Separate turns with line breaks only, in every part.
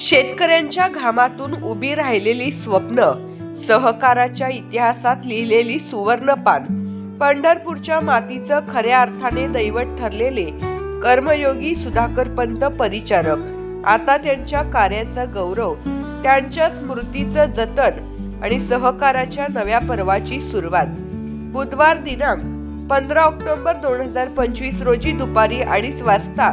शेतकऱ्यांच्या घामातून उभी राहिलेली स्वप्न सहकाराच्या इतिहासात लिहिलेली सुवर्णपान पंढरपूरच्या मातीचं खऱ्या अर्थाने दैवत ठरलेले कर्मयोगी सुधाकर पंत परिचारक. आता त्यांच्या कार्याचा गौरव त्यांच्या स्मृतीचं जतन आणि सहकाराच्या नव्या पर्वाची सुरुवात. बुधवार दिनांक पंधरा ऑक्टोबर दोन हजार पंचवीस रोजी दुपारी अडीच वाजता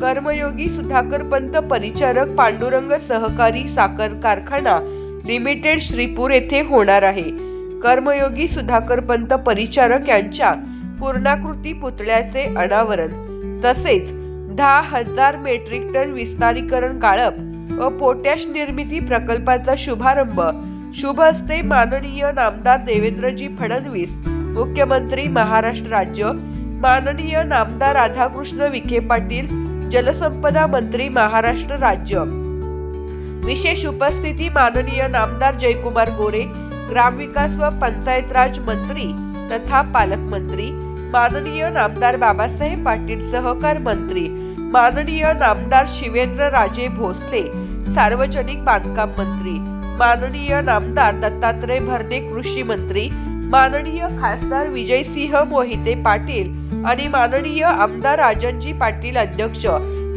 कर्मयोगी सुधाकर पंत परिचारक पांडुरंग सहकारी साखर कारखाना लिमिटेड श्रीपूर येथे होणार आहे. कर्मयोगी सुधाकर पंत परिचारक यांच्या पूर्णाकृती पुतळ्याचे अनावरण. तसेच दहा हजार मेट्रिक टन विस्तारीकरण गाळप व पोटॅश निर्मिती प्रकल्पाचा शुभारंभ. शुभ हस्ते माननीय नामदार देवेंद्रजी फडणवीस मुख्यमंत्री महाराष्ट्र राज्य माननीय नामदार राधाकृष्ण विखे पाटील जलसंपदा मंत्री महाराष्ट्र राज्य. विशेष उपस्थिती माननीय नामदार जयकुमार गोरे ग्रामविकास व पंचायत राज मंत्री तथा पालकमंत्री माननीय नामदार बाबासाहेब पाटील सहकार मंत्री माननीय नामदार शिवेंद्र राजे भोसले सार्वजनिक बांधकाम मंत्री माननीय नामदार दत्तात्रय भरणे कृषी मंत्री माननीय खासदार विजयसिंह मोहिते पाटील आणि माननीय आमदार राजनजी पाटील अध्यक्ष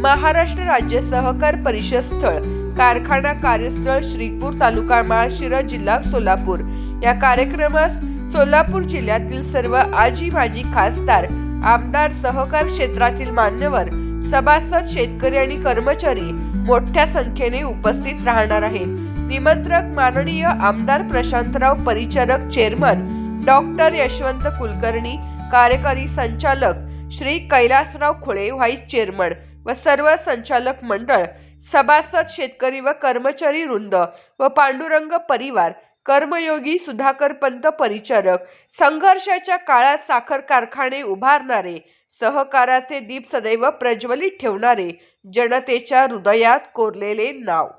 महाराष्ट्र राज्य सहकार परिषद स्थळ कारखाना कार्यस्थळ श्रीपूर तालुका माळशिरस जिल्हा सोलापूर. या कार्यक्रमास सोलापूर जिल्ह्यातील सर्व आजी माजी खासदार आमदार सहकार क्षेत्रातील मान्यवर सभासद शेतकरी आणि कर्मचारी मोठ्या संख्येने उपस्थित राहणार आहेत. निमंत्रक माननीय आमदार प्रशांतराव परिचारक चेअरमन डॉक्टर यशवंत कुलकर्णी कार्यकारी संचालक श्री कैलासराव खुळे व्हाईस चेअरमन व सर्व संचालक मंडळ सभासद शेतकरी व कर्मचारी वृंद व पांडुरंग परिवार कर्मयोगी सुधाकर पंत परिचारक संघर्षाच्या काळात साखर कारखाने उभारणारे सहकाराचे दीप सदैव प्रज्वलित ठेवणारे जनतेच्या हृदयात कोरलेले नाव.